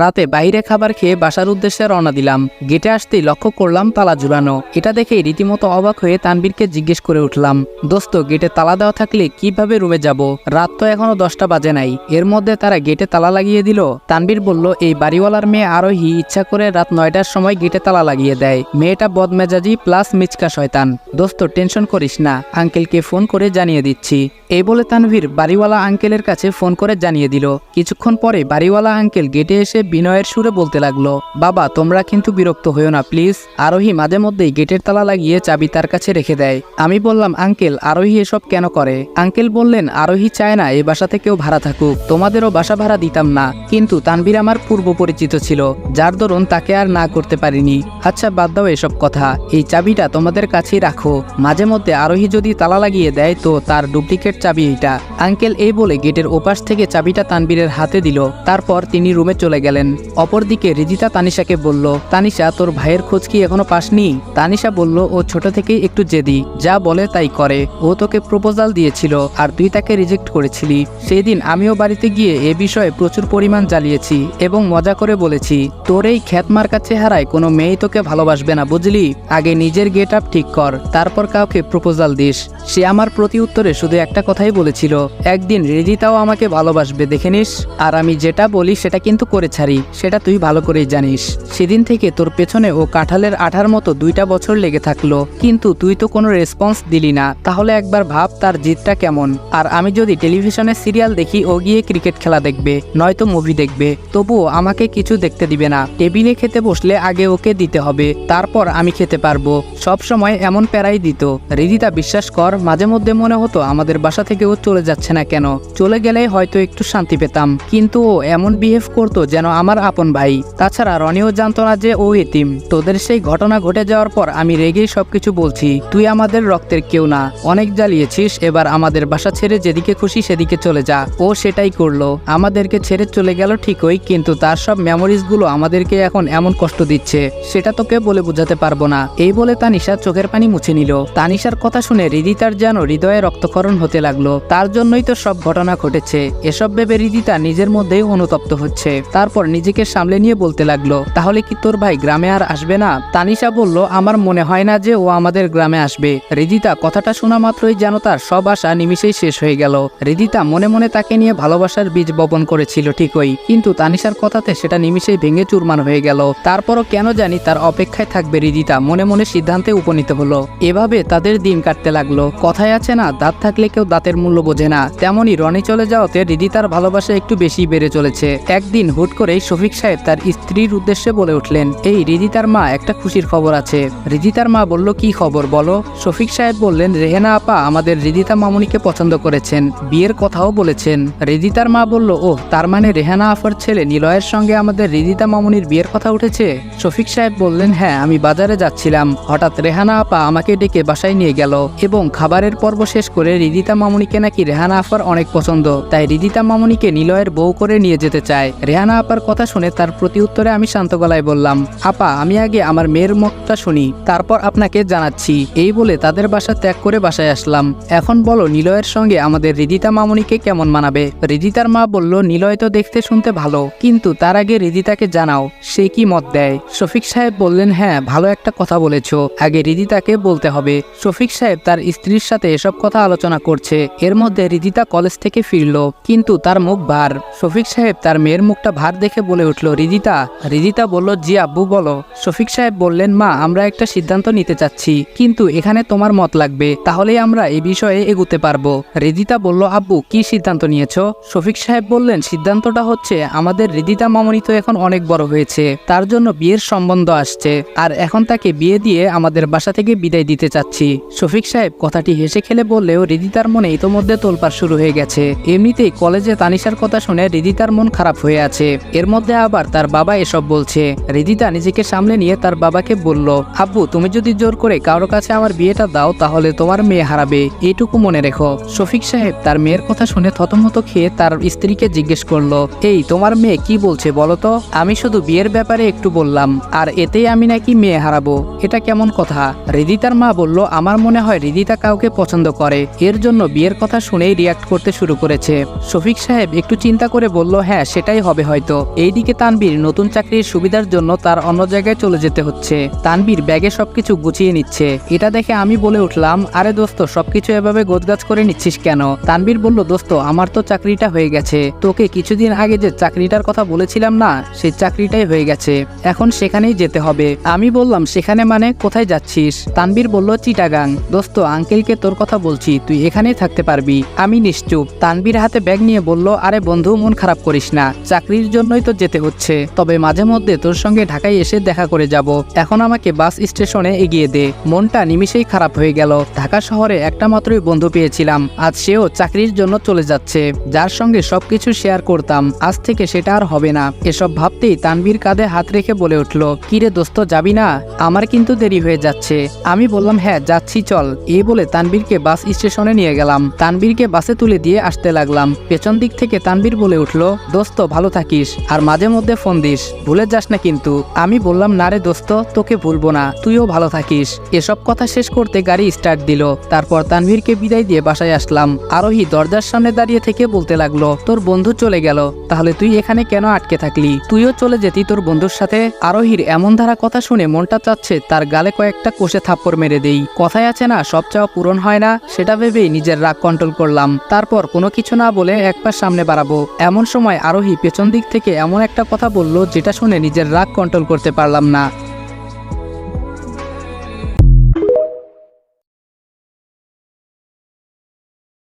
রাতে বাইরে খাবার খেয়ে বাসার উদ্দেশ্যে রওনা দিলাম। গেটে আসতেই লক্ষ্য করলাম তালা ঝুলানো। এটা দেখেই রীতিমতো অবাক হয়ে তানবীরকে জিজ্ঞেস করে উঠলাম, দোস্ত, গেটে তালা দেওয়া থাকলে কীভাবে রুমে যাব? রাত তো এখনও দশটা বাজে নাই। এর মধ্যে তারা গেটে তালা লাগিয়ে দিল? তানবীর বলল, এই বাড়িওয়ালার মেয়ে আরোহী ইচ্ছা করে রাত নয়টার সময় গেটে তালা লাগিয়ে দেয়। মেয়েটা বদমেজাজি প্লাস মিচকা শয়তান। দোস্ত, টেনশন করিস না। আঙ্কেলকে ফোন করে জানিয়ে দিচ্ছি। এই বলে তানভীর বাড়িওয়ালা আঙ্কেলের কাছে ফোন করে জানিয়ে দিল। কিছুক্ষণ পরে বাড়িওয়ালা আঙ্কেল গেটে এসে বিনয়ের সুরে বলতে লাগল, বাবা, তোমরা কিন্তু বিরক্ত হইও না, প্লিজ। আরোহী মাঝে মধ্যেই গেটের তালা লাগিয়ে চাবি তার কাছে রেখে দেয়। আমি বললাম, আঙ্কেল, আরোহী এসব কেন করে? আঙ্কেল বললেন, আরোহী চায় না এই বাসাতে কেউ ভাড়া থাকুক, তোমাদেরও বাসা ভাড়া দিতাম না। কিন্তু তানভীর আমার পূর্ব পরিচিত ছিল, যার দরুন তাকে আর না করতে পারিনি। আচ্ছা বাদ দাও এসব কথা, এই চাবিটা তোমাদের কাছেই রাখো। মাঝে মধ্যে আরোহী যদি তালা লাগিয়ে দেয়, তো তার ডুপ্লিকেট চাবি এটা আঙ্কেল এই বলে গেটের ওপাশ থেকে চাবিটা তানবীরের হাতে দিল, তারপর তিনি রুমে চলে গেলেন। অপরদিকে রিজিতা তানিশাকে বলল, তানিশা, তোর ভাইয়ের খোঁজ কি এখনও পাসনি? তানিশা বলল, ও ছোট থেকেই একটু জেদি, যা বলে তাই করে। ও তোকে প্রপোজাল দিয়েছিল আর তুই তাকে রিজেক্ট করেছিলি। সেই দিন আমিও বাড়িতে গিয়ে এ বিষয়ে প্রচুর পরিমাণ জ্বালিয়েছি এবং মজা করে বলেছি, তোর এই খ্যাতমার্কা চেহারায় কোনো মেয়েই তোকে ভালোবাসবে না, বুঝলি? আগে নিজের গেট আপ ঠিক কর, তারপর কাউকে প্রপোজাল দিস। সে আমার প্রতি উত্তরে শুধু একটা কথাই বলেছিল, একদিন রিজিতাও আমাকে ভালোবাসবে, দেখে নিস। আর আমি যেটা বলি সেটা কিন্তু করে ছাড়ি, সেটা তুই ভালো করেই জানিস। সেদিন থেকে তোর পেছনে ও কাঁঠালের আঠার মতো দুইটা বছর লেগে থাকল। কিন্তু তুই তো কোনো রেসপন্স দিলি না। তাহলে একবার ভাব তার জিতটা কেমন। আর আমি যদি টেলিভিশনে সিরিয়াল দেখি, ও গিয়ে ক্রিকেট খেলা দেখবে, নয়তো মুভি দেখবে। তবুও আমাকে কিছু দেখতে দিবে না। টেবিলে খেতে বসলে আগে ওকে দিতে হবে, তারপর আমি খেতে পারব। সব সময় এমন প্যারাই দিত। রিদিতা বিশ্বাস কর, মাঝে মধ্যে মনে হতো আমাদের বাসা থেকে ও চলে যাচ্ছে না কেন। চলে গেলে হয়তো একটু শান্তি পেতাম। কিন্তু ও এমন বিহেভ করতো যেন আমার আপন ভাই। তাছাড়া রনিও জানতো না যে ও এতিম। তোদের সেই ঘটনা ঘটে যাওয়ার পর আমি রেগেই সবকিছু বলছি, তুই আমাদের রক্তের কেউ না। অনেক জ্বালিয়েছিস, এবার আমাদের বাসা ছেড়ে যেদিকে খুশি সেদিকে চলে যা। ও সেটাই করল। আমাদেরকে ছেড়ে চলে গেল ঠিকই, কিন্তু তার সব মেমোরিজগুলো আমাদেরকে এখন এমন কষ্ট দিচ্ছে। সেটা তোকে বলে বোঝাতে পারব না। এই বলে তানিশা চোখের পানি মুছে নিল। তানিশার কথা শুনে রিদিতার যেন হৃদয়ে রক্তক্ষরণ হতে লাগল। তার জন্যই তো সব ঘটনা ঘটেছে। এসব ভেবে রিদিতা নিজের মধ্যেই অনুতপ্ত হচ্ছে। তারপর নিজেকে সামলে নিয়ে বলতে লাগল, তাহলে কি তোর ভাই গ্রামে আর আসবে না? তানিশা বলল, আমার মনে হয় না যে ও আমাদের গ্রামে আসবে। রিদিতা কথাটা শোনা মাত্রই যেন তার সব আশা নিমিষেই শেষ হয়ে গেল। রিদিতা মনে মনে তাকে নিয়ে ভালোবাসার বীজ বপন করেছিল ঠিকই, কিন্তু তানিশার কথাতে সেটা নিমিষেই ভেঙে চুরমান হয়ে গেল। তারপরও কেন জানি তার অপেক্ষায় থাকবে রিদিতা, মনে মনে সিদ্ধান্তে উপনীত হলো। এভাবে তাদের দিন কাটতে লাগল। কথায় আছে না, দাঁত থাকলে কেউ দাঁতের মূল্য বোঝে না। তেমনই রনি চলে যাওয়াতে রিদিতার ভালোবাসা একটু বেশি বেড়ে চলেছে। একদিন হুট করেই শফিক সাহেব তার স্ত্রীর উদ্দেশ্যে বলে উঠলেন, এই রিদিতার মা একটা খুশির খবর আছে। রিদিতার মা বলল, কি খবর বলো? শফিক সাহেব বললেন, রেহেনা আপা আমাদের রিদিতা মামুনিকে পছন্দ করেছেন, বিয়ের কথাও বলেছেন। রিদিতার মা বলল ও তার মানে রেহানা আফার ছেলে নিলয়ের সঙ্গে আমাদের রিদিতা মামুনির বিয়ের কথা উঠেছে? শফিক সাহেব বললেন হ্যাঁ আমি বাজারে যাচ্ছিলাম। হঠাৎ রেহানা আপা আমাকে ডেকে বাসায় নিয়ে গেল এবং খাবারের পর্ব শেষ করে রিদিতা মামুনিকে নাকি রেহানা আফার অনেক পছন্দ, তাই রিদিতা মামুনিকে নিলয়ের বউ করে নিয়ে যেতে চায়। রেহানা আপার কথা শুনে তার প্রতি উত্তরে আমি শান্ত গলায় বললাম, আপা, আমি আগে আমার মেয়ের মতটা শুনি, তারপর আপনাকে জানাচ্ছি। এই বলে তাদের বাসা ত্যাগ করে বাসায় আসলাম। এখন বলো, নিলয়ের সঙ্গে আমাদের রিদিতা মামুনিকে কেমন মানাবে? রিদিতার মা বলল, নিলয় তো দেখতে শুনতে ভালো, কিন্তু তার আগে রিদিতাকে জানাও, সে কি মত দেয়? শফিক সাহেব বললেন হ্যাঁ ভালো একটা কথা বলেছ, আগে রিদিতাকে বলতে হবে। শফিক সাহেব তার স্ত্রীর সাথে এসব কথা আলোচনা করছে। এর মধ্যে রিদিতা কলেজ থেকে ফিরল, কিন্তু তার মুখ ভার। শফিক সাহেব তার মেয়ের মুখটা ভার দেখে বলে উঠল রিদিতা রিদিতা বলল, জি আব্বু, বলো। শফিক সাহেব বললেন, মা, আমরা একটা সিদ্ধান্ত নিতে চাচ্ছি, কিন্তু এখানে তোমার মত লাগবে, তাহলেই আমরা এই বিষয়ে এগুতে পারব। রিদিতা বলল, আব্বু, কি সিদ্ধান্ত নিয়েছো? শফিক সাহেব বললেন, সিদ্ধান্তটা হচ্ছে, আমাদের রিদিতা মামনি তো এখন অনেক বড় হয়েছে, তার জন্য বিয়ের সম্বন্ধ আসছে, আর এখন তাকে বিয়ে দিয়ে আমাদের বাসা থেকে বিদায় দিতে চাচ্ছি। শফিক সাহেব কথাটি হেসে খেলে বললেও রিদিতার মনে ইতোমধ্যে তোলপাড় শুরু হয়ে গেছে। এমনিতেই কলেজে তানিশার কথা শুনে রিদিতার মন খারাপ হয়ে আছে। এর মধ্যে আবার তার বাবা এসব বলছে। রিদিতা নিজেকে সামলে নিয়ে তার বাবাকে বলল, আব্বু, তুমি যদি জোর করে কারও কাছে আমার বিয়েটা দাও, তাহলে তোমার মেয়ে হারাবে। এইটুকু মনে রেখো। শফিক সাহেব তার মেয়ের কথা শুনে থতমত খেয়ে তার স্ত্রীকে জিজ্ঞেস করল, এই, তোমার মেয়ে কি বলছে বলো তো? আমি শুধু বিয়ের ব্যাপারে একটু বললাম, আর এতেই আমি নাকি মেয়ে হারাবো? এটা কেমন কথা? রিদিতার মা বলল, আমার মনে হয় রিদিতা কাউকে পছন্দ করে। এর জন্য বিয়ের কথা শুনেই রিয়াক্ট করতে শুরু করেছে। শফিক সাহেব একটু চিন্তা করে বলল হ্যাঁ সেটাই হবে হয়তো। এইদিকে তানবীর নতুন চাকরির সুবিধার জন্য তার অন্য জায়গায় চলে যেতে হচ্ছে। তানবীর ব্যাগে সবকিছু গুছিয়ে নিচ্ছে। এটা দেখে আমি বলে উঠলাম, আরে দোস্ত, সবকিছু এভাবে গোছগাছ করে নিচ্ছিস কেন? তানবীর বলল, দোস্ত, আমার তো চাকরিটা হয়ে গেছে। তোকে কিছুদিন আগে যে চাকরিটার কথা বলেছিলাম না, সেই চাকরিটাই হয়ে গেছে। এখন সেখানেই যেতে হবে। আমি বললাম, সেখানে মানে? কোথায় যাচ্ছিস? তানবীর বলল, চিটাগাং। দোস্ত, আঙ্কেলকে তোর কথা বলছি, তুই এখানেই থাকতে পারবি। আমি নিশ্চুপ। তানবীর হাতে ব্যাগ নিয়ে বলল, আরে বন্ধু, মন খারাপ করিস না। চাকরির জন্যই তো যেতে হচ্ছে। তবে মাঝে মধ্যে তোর সঙ্গে ঢাকায় এসে দেখা করে যাব। এখন আমাকে বাস স্টেশনে এগিয়ে দে। মনটা নিমিষেই খারাপ হয়ে গেল। ঢাকা শহরে একটা মাত্রই বন্ধু পেয়েছিলাম। আজ সেও চাকরির জন্য চলে যাচ্ছে। যার সঙ্গে সবকিছু শেয়ার করতাম। আজ থেকে সেটা আর হবে না। এসব ভাবতেই তানবীর কাঁধে হাত রেখে বলে উঠল কিরে দোস্ত, যাবি না? আমার কিন্তু দেরি হয়ে যাচ্ছে। আমি বললাম হ্যাঁ যাচ্ছি, চল। এই বলে তানবীরকে বাস স্টেশনে নিয়ে গেলাম। তানবীরকে বাসে তুলে দিয়ে আসতে লাগলাম। পেছন দিক থেকে তানবীর বলে উঠল, দোস্ত, ভালো থাকিস। আর মাঝে মধ্যে ফোন দিস। ভুলে যাস না কিন্তু। আমি বললাম, না রে দোস্ত, তোকে ভুলবো না। তুইও ভালো থাকিস। এসব কথা শেষ করতে গাড়ি স্টার্ট দিল। তারপর তানভীরকে বিদায় দিয়ে বাসায় আসলাম। আরোহী দরজার সামনে দাঁড়িয়ে থেকে বলতে লাগল, তোর বন্ধু চলে গেল। তাহলে তুই এখানে কেন আটকে থাকলি? তুইও চলে যেতি তোর বন্ধুর সাথে? আরোহীর এমন ধারা কথা শুনে মনটা চাচ্ছে, তার গালে কয়েকটা কোষে থাপ্পড় মেরে দেই। কথায় আছে না, সব চাওয়া পূরণ হয় না? সেটা ভেবেই নিজের রাগ কন্ট্রোল করলাম। তারপর কোনো কিছু না বলে এক পাশ সামনে বাড়াবো। এমন সময় আরোহী পেছন দিক থেকে এমন একটা কথা বলল যেটা শুনে নিজের রাগ কন্ট্রোল করতে পারলাম না।